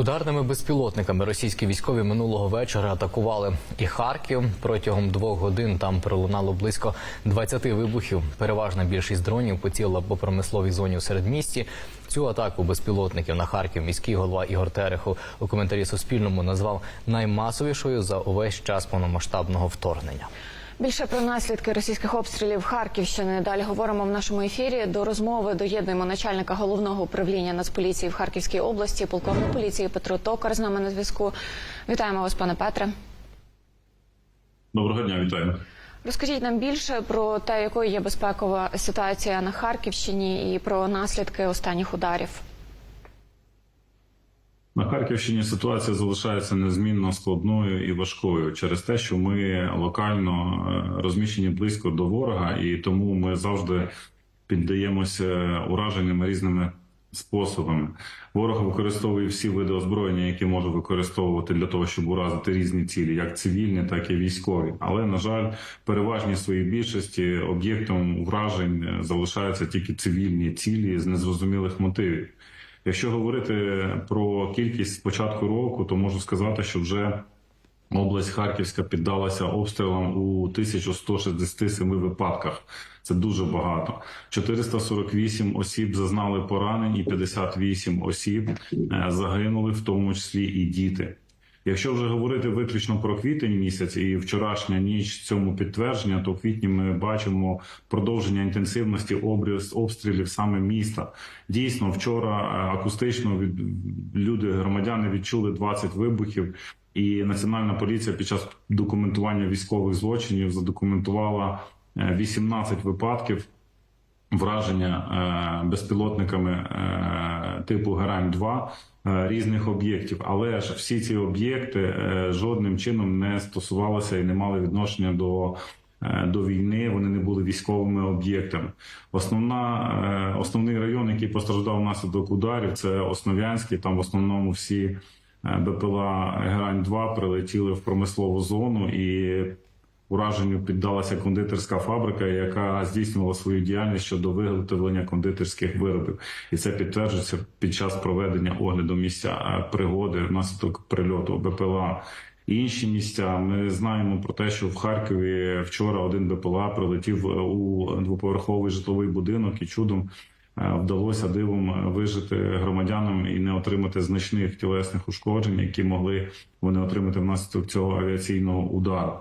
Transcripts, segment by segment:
Ударними безпілотниками російські військові минулого вечора атакували і Харків. Протягом двох годин там пролунало близько 20 вибухів. Переважна більшість дронів поцілила по промисловій зоні у середмісті. Цю атаку безпілотників на Харків міський голова Ігор Терехов у коментарі Суспільному назвав наймасовішою за увесь час повномасштабного вторгнення. Більше про наслідки російських обстрілів Харківщини. Далі говоримо в нашому ефірі. До розмови доєднуємо начальника головного управління Нацполіції в Харківській області, полковник поліції Петро Токар з нами на зв'язку. Вітаємо вас, пане Петре. Доброго дня, вітаю. Розкажіть нам більше про те, якою є безпекова ситуація на Харківщині і про наслідки останніх ударів. На Харківщині ситуація залишається незмінно складною і важкою через те, що ми локально е, розміщені близько до ворога, і тому ми завжди піддаємося ураженням різними способами. Ворог використовує всі види озброєння, які може використовувати для того, щоб уразити різні цілі, як цивільні, так і військові. Але на жаль, переважній своїй більшості об'єктом вражень е, залишаються тільки цивільні цілі з незрозумілих мотивів. Якщо говорити про кількість з початку року, то можу сказати, що вже область Харківська піддалася обстрілам у 1167 випадках. Це дуже багато. 448 осіб зазнали поранень, і 58 осіб е, загинули, в тому числі і діти. Якщо вже говорити виключно про квітень місяць і вчорашня ніч цьому підтвердження, то в квітні ми бачимо продовження інтенсивності обстрілів саме міста. Дійсно, вчора е, акустично від люди, громадяни відчули 20 вибухів, і національна поліція під час документування військових злочинів задокументувала е, 18 випадків враження е, безпілотниками е, типу Герань 2 е, різних об'єктів, але ж всі ці об'єкти е, жодним чином не стосувалися і не мали відношення до. е, До війни вони не були військовими об'єктами. Основна е, основний район, який постраждав внаслідок ударів, це Основ'янський. Там в основному всі е, БПЛА Герань 2 прилетіли в промислову зону і Ураженню піддалася кондитерська фабрика, яка здійснювала свою діяльність щодо виготовлення кондитерських виробів, і це підтверджується під час проведення огляду місця пригоди внаслідок прильоту БПЛА. Інші місця ми знаємо про те, що в Харкові вчора один БПЛА прилетів у двоповерховий житловий будинок і чудом е, вдалося дивом вижити громадянам і не отримати значних тілесних ушкоджень, які могли вони отримати внаслідок цього авіаційного удару.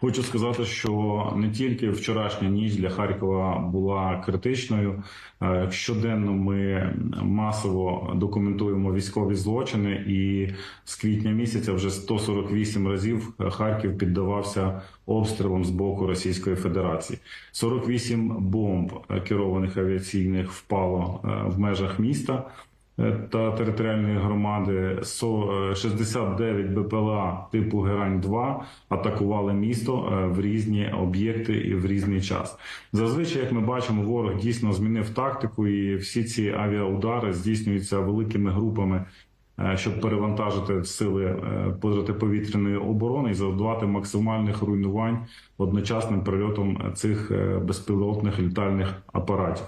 Хочу сказати, що не тільки вчорашня ніч для Харкова була критичною. Е, Щоденно ми масово документуємо військові злочини, і з квітня місяця вже 148 разів Харків піддавався обстрілам з боку Російської Федерації. 48 бомб е, керованих авіаційних впало е, в межах міста та територіальної громади со- е, 69 БПЛА типу Герань 2 атакували місто е, в різні об'єкти і в різний час. Зазвичай, як ми бачимо, ворог дійсно змінив тактику, і всі ці авіаудари здійснюються великими групами. е, Щоб перевантажити сили е, протиповітряної оборони і завдавати максимальних руйнувань одночасним прильотом цих е, безпілотних літальних апаратів.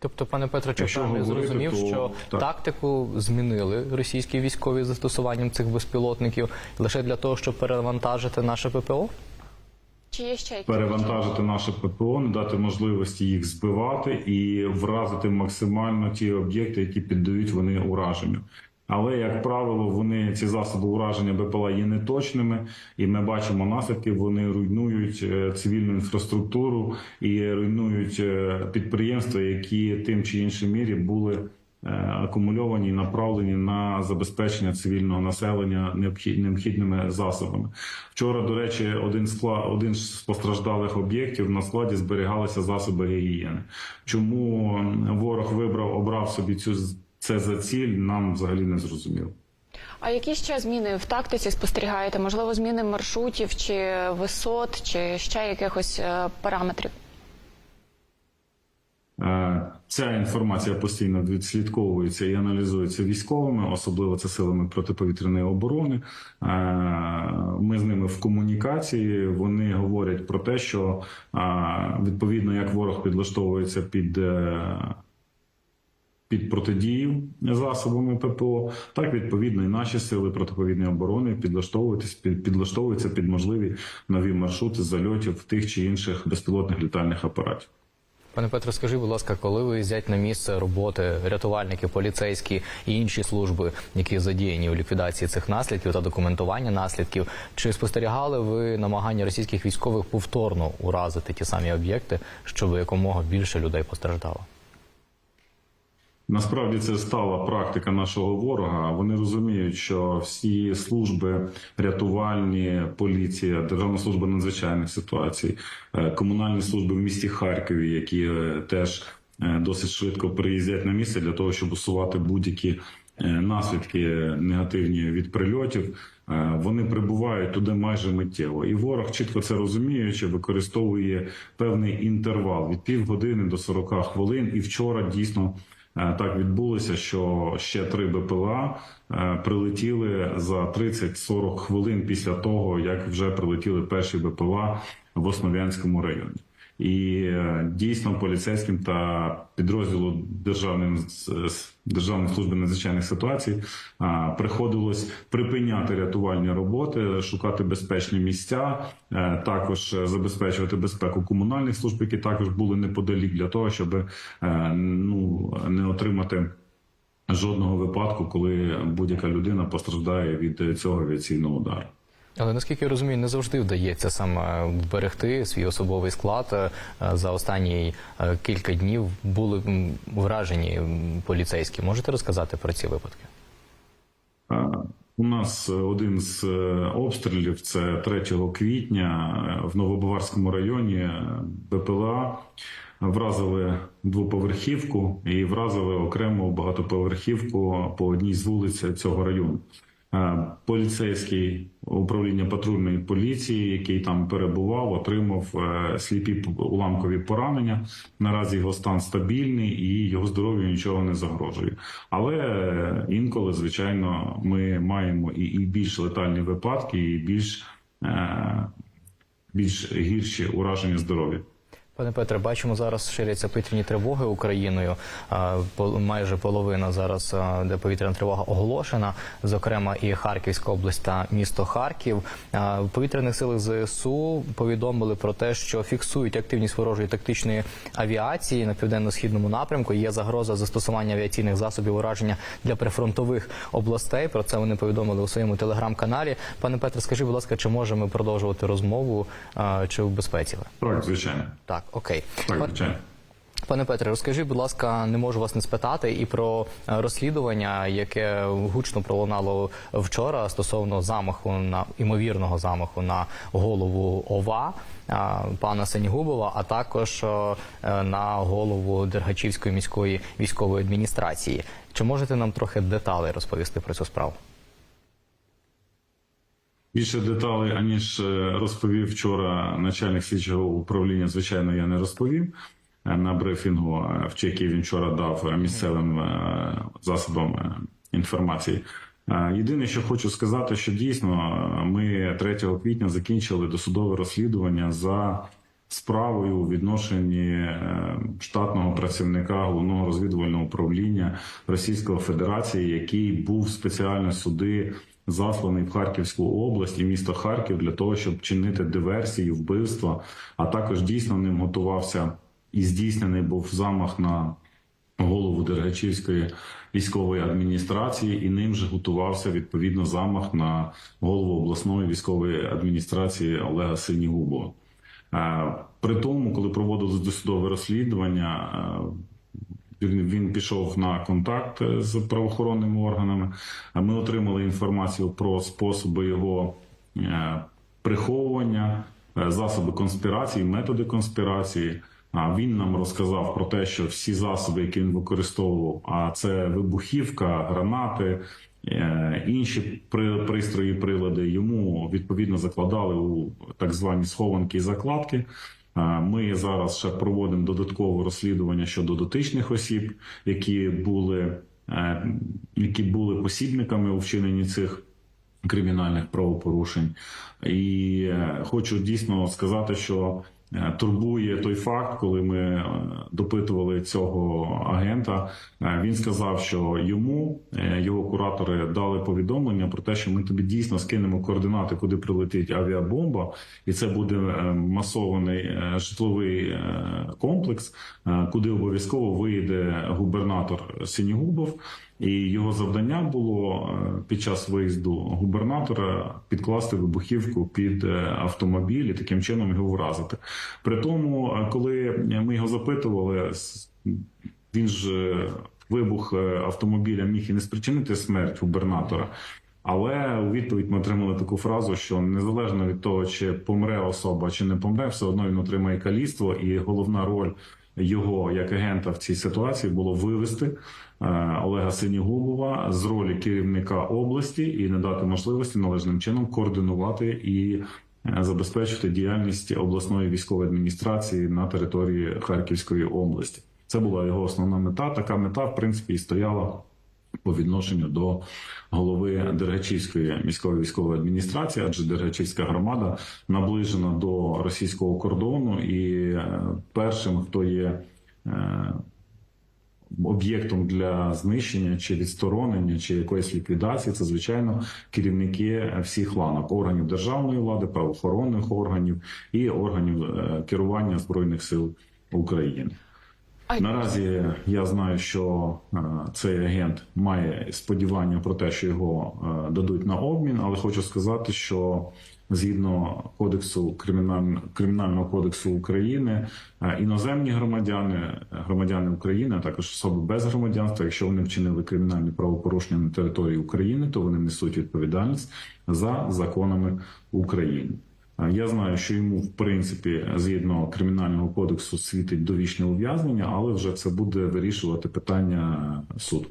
Тобто, пане Петро, чи Якщо правильно говорити, зрозумів, то що так. тактику змінили російські військові застосуванням цих безпілотників лише для того, щоб перевантажити наше ППО? Чи є ще якісь перевантажити наше ППО, не дати можливості їх збивати і вразити максимально ті об'єкти, які піддають вони ураженню. Але як правило, вони ці засоби ураження БПЛА є неточними, і ми бачимо наслідки. Вони руйнують е, цивільну інфраструктуру і руйнують е, підприємства, які тим чи іншим мірі були е, акумульовані і направлені на забезпечення цивільного населення необхід- необхідними засобами. Вчора, до речі, один склад, один з постраждалих об'єктів на складі зберігалися засоби гігієни. Чому ворог вибрав, обрав собі цю це за ціль, нам взагалі не зрозуміло. А які ще зміни в тактиці спостерігаєте? Можливо, зміни маршрутів чи висот, чи ще якихось е, параметрів? Е, Ця інформація постійно відслідковується і аналізується військовими, особливо це силами протиповітряної оборони. Е, Ми з ними в комунікації. Вони говорять про те, що відповідно як ворог підлаштовується під під протидію засобами ППО, так відповідно і наші сили протиповідної оборони підлаштовуються під підлаштовуються під можливі нові маршрути зальотів тих чи інших безпілотних літальних апаратів. Пане Петро, скажіть, будь ласка, коли виїздять на місце роботи рятувальники, поліцейські і інші служби, які задіяні у ліквідації цих наслідків та документування наслідків, чи спостерігали ви намагання російських військових повторно уразити ті самі об'єкти, щоб якомога більше людей постраждало? Насправді це стала практика нашого ворога. Вони розуміють, що всі служби рятувальні, поліція, Державна служба надзвичайних ситуацій, е, комунальні служби в місті Харкові, які е, теж е, досить швидко приїздять на місце для того, щоб усувати будь-які наслідки негативні від прильотів. Вони прибувають туди майже миттєво, і ворог чітко це розуміючи, використовує певний інтервал від півгодини до 40 хвилин. І вчора дійсно Так відбулося, що ще три БПЛА е, прилетіли за 30-40 хвилин після того, як вже прилетіли перші БПЛА в Основ'янському районі. І е, дійсно поліцейським та підрозділу Державної, Державної служби надзвичайних ситуацій а, приходилось припиняти рятувальні роботи, шукати безпечні місця, е, також е, забезпечувати безпеку комунальних служб, які також були неподалік для того, щоб е, ну не отримати. Жодного випадку, коли будь-яка людина постраждає від цього авіаційного удару. Але наскільки я розумію, не завжди вдається саме вберегти свій особовий склад. Е, За останні е, кілька днів були вражені поліцейські. Можете розказати про ці випадки? Е, У нас один з е, обстрілів це 3 квітня е, в Новобаварському районі е, БПЛА вразили двоповерхівку і вразили окремо багатоповерхівку по одній з вулиць цього району. Е, Поліцейський управління патрульної поліції, який там перебував, отримав е, сліпі уламкові поранення. Наразі його стан стабільний і його здоров'ю нічого не загрожує. Але е, інколи, звичайно, ми маємо і, і більш летальні випадки, і більш, більш гірші ураження здоров'я. Пане Петре, бачимо, зараз ширяться повітряні тривоги Україною. Майже половина зараз, де повітряна тривога оголошена, зокрема і Харківська область та місто Харків. В повітряних силах ЗСУ повідомили про те, що фіксують активність ворожої тактичної авіації на південно-східному напрямку. Є загроза застосування авіаційних засобів ураження для прифронтових областей. Про це вони повідомили у своєму телеграм-каналі. Пане Петре, скажіть, будь ласка, чи можемо продовжувати розмову, чи в безпеці? Так, звичайно. Так, окей. Так. Пане Петре, розкажіть, будь ласка, не можу вас не спитати і про е, розслідування, яке гучно пролунало вчора стосовно замаху на імовірного замаху на голову ОВА е, пана Сенігубова, а також е, на голову Дергачівської міської військової адміністрації. Чи можете нам трохи деталей розповісти про цю справу? Більше деталей, аніж е, розповів вчора начальник слідчого управління, звичайно, я не розповім. Е, На брифінгу е, в Чекі він вчора дав місцевим засобам інформації. Єдине, що хочу сказати, що дійсно ми 3 квітня закінчили досудове розслідування за справою у відношенні штатного працівника головного розвідувального управління Російської Федерації, який був спеціально сюди засланий в Харківську область і місто Харків для того, щоб чинити диверсії, вбивства, а також дійсно ним готувався і здійснений був замах на голову Дергачівської військової адміністрації, і ним же готувався відповідно замах на голову обласної військової адміністрації Олега Синігубова. Е, При тому, коли проводилось досудове розслідування, е, він, пішов на контакт е, з правоохоронними органами. Ми отримали інформацію про способи його е, приховування, е, засоби конспірації, методи конспірації. Він нам розказав про те, що всі засоби, які він використовував, а це вибухівка, гранати, інші пристрої, прилади, йому відповідно закладали у так звані схованки і закладки. Е, Ми зараз ще проводимо додаткове розслідування щодо дотичних осіб, які були, е, які були посібниками у вчиненні цих кримінальних правопорушень. І е, хочу дійсно сказати, що турбує той факт, коли ми е, допитували цього агента. е, Він сказав, що йому е, його куратори дали повідомлення про те, що ми тобі дійсно скинемо координати, куди прилетить авіабомба, і це буде е, масований е, житловий е, комплекс, е, куди обов'язково вийде губернатор Синігубов. І його завдання було е, під час виїзду губернатора підкласти вибухівку під е, автомобіль і таким чином його вразити. При тому, е, коли ми його запитували, він ж вибух автомобіля міг і не спричинити смерть губернатора. Але у відповідь ми отримали таку фразу, що незалежно від того, чи помре особа, чи не помре, все одно він отримає каліцтво, і головна роль його як агента в цій ситуації було вивести е, Олега Синігубова з ролі керівника області і не дати можливості належним чином координувати і е, забезпечити діяльність обласної військової адміністрації на території Харківської області. Це була його основна мета. Така мета, в принципі, і стояла по відношенню до голови Дергачівської міської військової адміністрації, адже Дергачівська громада наближена до російського кордону, і е, першим, хто є е, об'єктом для знищення чи відсторонення, чи якоїсь ліквідації, це звичайно керівники всіх ланок органів державної влади, правоохоронних органів і органів е, керування збройних сил України. Наразі я знаю, що е, цей агент має сподівання про те, що його е, дадуть на обмін, але хочу сказати, що згідно кодексу кримінального кримінального кодексу України, е, іноземні громадяни, громадяни України, а також особи без громадянства, якщо вони вчинили кримінальні правопорушення на території України, то вони несуть відповідальність за законами України. Я знаю, що йому в принципі згідно кримінального кодексу світить довічне ув'язнення, але вже це буде вирішувати питання суд.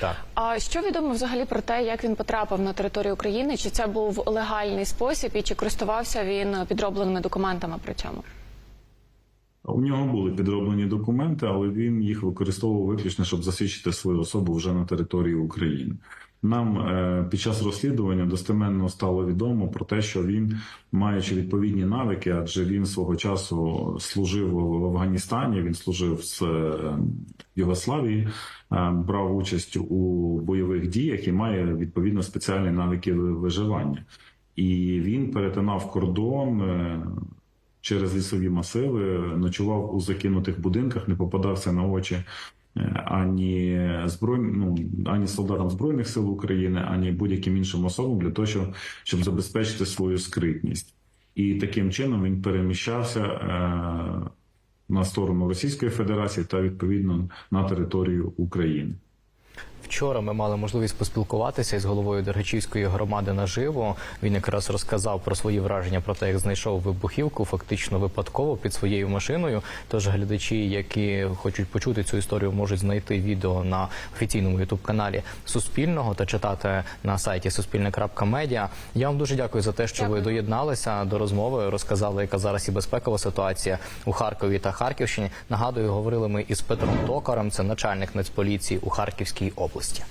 Так. А що відомо взагалі про те, як він потрапив на територію України? Чи це був легальний спосіб, і чи користувався він підробленими документами при цьому? У нього були підроблені документи, але він їх використовував виключно, щоб засвідчити свою особу вже на території України. Нам е, під час розслідування достеменно стало відомо про те, що він, маючи відповідні навики, адже він свого часу служив в Афганістані, він служив з е, Югославії, е, брав участь у бойових діях і має відповідно спеціальні навики виживання. І він перетинав кордон. через лісові масиви, ночував у закинутих будинках, не попадався на очі ані зброй... ну, ані солдатам збройних сил України, ані будь-яким іншим особам для того, щоб, щоб забезпечити свою скритність. І таким чином він переміщався е... на сторону Російської Федерації та відповідно на територію України. Вчора ми мали можливість поспілкуватися із головою Дергачівської громади наживо. Він якраз розказав про свої враження про те, як знайшов вибухівку, фактично випадково під своєю машиною. Тож глядачі, які хочуть почути цю історію, можуть знайти відео на офіційному ютуб каналі Суспільного та читати на сайті суспільне.медіа. Я вам дуже дякую за те, що ви доєдналися до розмови, розказали, яка зараз і безпекова ситуація у Харкові та Харківщині. Нагадую, говорили ми із Петром Токарем, це начальник Нацполіції у Харківській області.